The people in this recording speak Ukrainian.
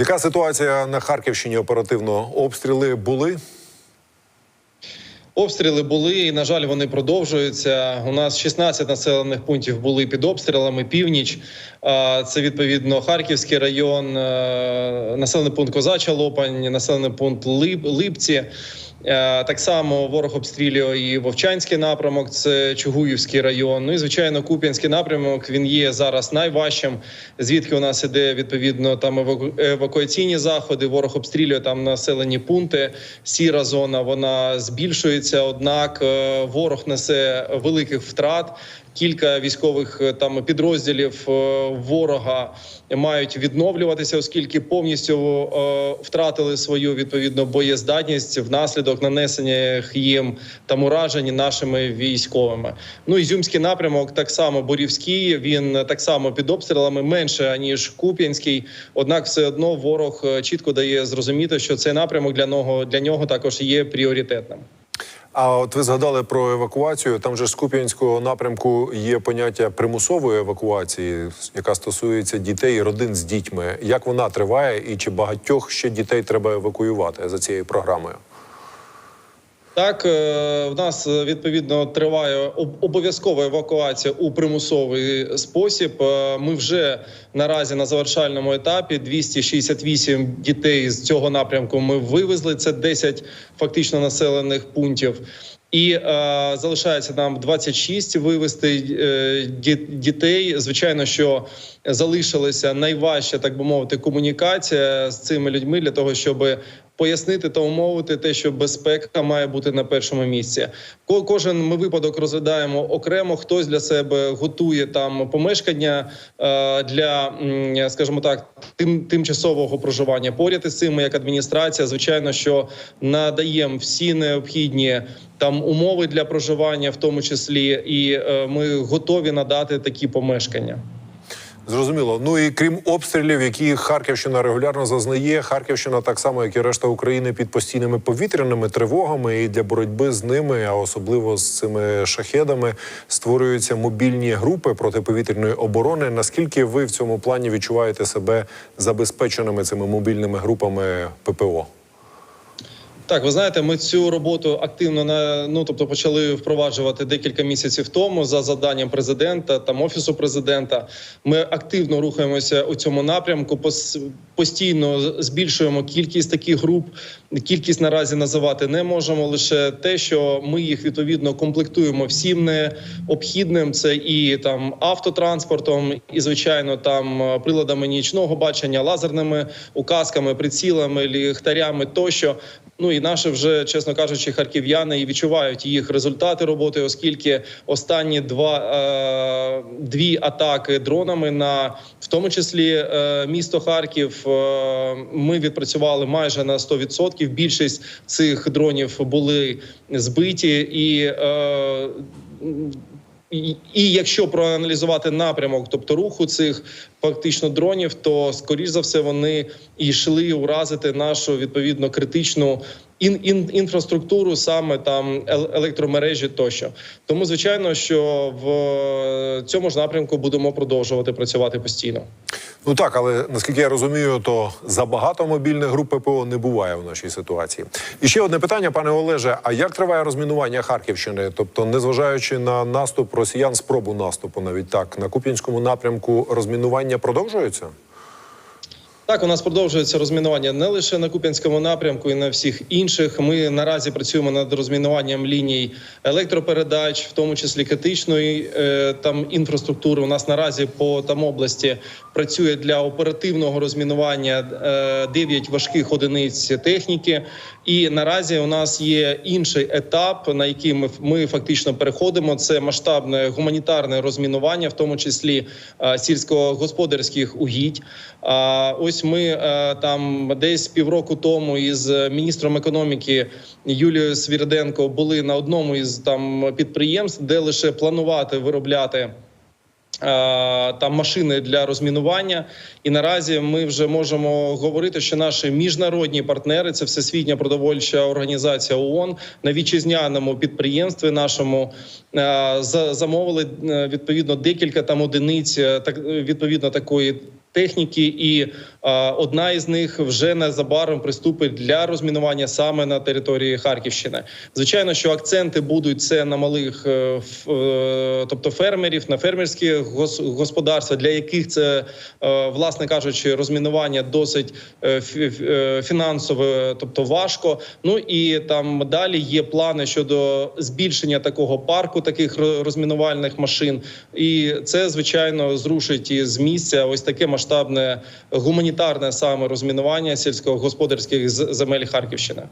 Яка ситуація на Харківщині оперативно? Обстріли були? Обстріли були, і на жаль, вони продовжуються. У нас 16 населених пунктів були під обстрілами. Північ це відповідно Харківський район, е, населений пункт Козача Лопань, населений пункт Лип, Липці. Е, Так само ворог обстрілює і Вовчанський напрямок, це Чугуївський район. Ну і звичайно, Куп'янський напрямок він є зараз найважчим. Звідки у нас іде відповідно там еваку- евакуаційні заходи. Ворог обстрілює там населені пункти. Сіра зона вона збільшується. Однак е, ворог несе великих втрат. Кілька військових е, там підрозділів е, ворога мають відновлюватися, оскільки повністю е, втратили свою відповідно боєздатність внаслідок нанесення їм там уражень нашими військовими. Ну Ізюмський напрямок так само Борівський. Він так само під обстрілами менше ніж Куп'янський. Однак, все одно ворог чітко дає зрозуміти, що цей напрямок для нього для нього також є пріоритетним. А от ви згадали про евакуацію. Там же з Куп'янського напрямку є поняття примусової евакуації, яка стосується дітей і родин з дітьми. Як вона триває, і чи багатьох ще дітей треба евакуювати за цією програмою? Так, е, в нас е, відповідно триває об- обов'язкова евакуація у примусовий спосіб. Е, Ми вже наразі на завершальному етапі 268 дітей з цього напрямку. Ми вивезли це 10 фактично населених пунктів. І е, залишається нам 26 вивезти е, дітей. Звичайно, що залишилася найважча, так би мовити, комунікація з цими людьми для того, щоб пояснити та умовити те, що безпека має бути на першому місці. Ко- Кожен ми випадок розглядаємо окремо. Хтось для себе готує там помешкання е, для, скажімо так, тим тимчасового проживання. Поряд із цим, як адміністрація, звичайно, що надаємо всі необхідні там умови для проживання, в тому числі, і е, ми готові надати такі помешкання. Зрозуміло. Ну і крім обстрілів, які Харківщина регулярно зазнає, Харківщина так само, як і решта України, під постійними повітряними тривогами, і для боротьби з ними, а особливо з цими шахедами, створюються мобільні групи протиповітряної оборони. Наскільки ви в цьому плані відчуваєте себе забезпеченими цими мобільними групами ППО? Так, ви знаєте, ми цю роботу активно на ну тобто почали впроваджувати декілька місяців тому за заданням президента там офісу президента. Ми активно рухаємося у цьому напрямку. пос- постійно збільшуємо кількість таких груп. Кількість наразі називати не можемо. Лише те, що ми їх відповідно комплектуємо всім необхідним. Це і там автотранспортом, і звичайно, там приладами нічного бачення, лазерними указками, прицілами, ліхтарями тощо. Ну і наші вже, чесно кажучи, харків'яни і відчувають їх результати роботи, оскільки останні два е, дві атаки дронами на в тому числі е, місто Харків. Е, ми відпрацювали майже на 100%. Більшість цих дронів були збиті і. І якщо проаналізувати напрямок, тобто руху цих фактично дронів, то скоріш за все вони йшли уразити нашу відповідно критичну ін, ін, інфраструктуру, саме там електромережі тощо. Тому звичайно, що в цьому ж напрямку будемо продовжувати працювати постійно. Ну так, але наскільки я розумію, то забагато мобільних груп ППО не буває в нашій ситуації. І ще одне питання, пане Олеже: а як триває розмінування Харківщини? Тобто, незважаючи на наступ росіян, спробу наступу, навіть так на Куп'янському напрямку розмінування продовжується? Так, у нас продовжується розмінування не лише на Куп'янському напрямку, і на всіх інших. Ми наразі працюємо над розмінуванням ліній електропередач, в тому числі критичної е, там інфраструктури. У нас наразі по там області працює для оперативного розмінування е, 9 важких одиниць техніки. І наразі у нас є інший етап, на який ми, ми фактично переходимо. Це масштабне гуманітарне розмінування, в тому числі е, сільськогосподарських угідь. А ось ми е, там десь півроку тому із міністром економіки Юлією Свіриденко були на одному із там підприємств, де лише планувати виробляти. е, Там машини для розмінування, і наразі ми вже можемо говорити, що наші міжнародні партнери це Всесвітня продовольча організація ООН, на вітчизняному підприємстві нашому е, замовили відповідно декілька там одиниць так відповідно такої техніки і Одна із них вже незабаром приступить для розмінування саме на території Харківщини. Звичайно, що акценти будуть це на малих, е, е, тобто фермерів, на фермерські гос- господарства, для яких це, е, власне кажучи, розмінування досить фінансово, тобто важко. Ну і там далі є плани щодо збільшення такого парку, таких розмінувальних машин. І це звичайно зрушить із місця ось таке масштабне гуманітарне саме розмінування сільськогосподарських земель Харківщини.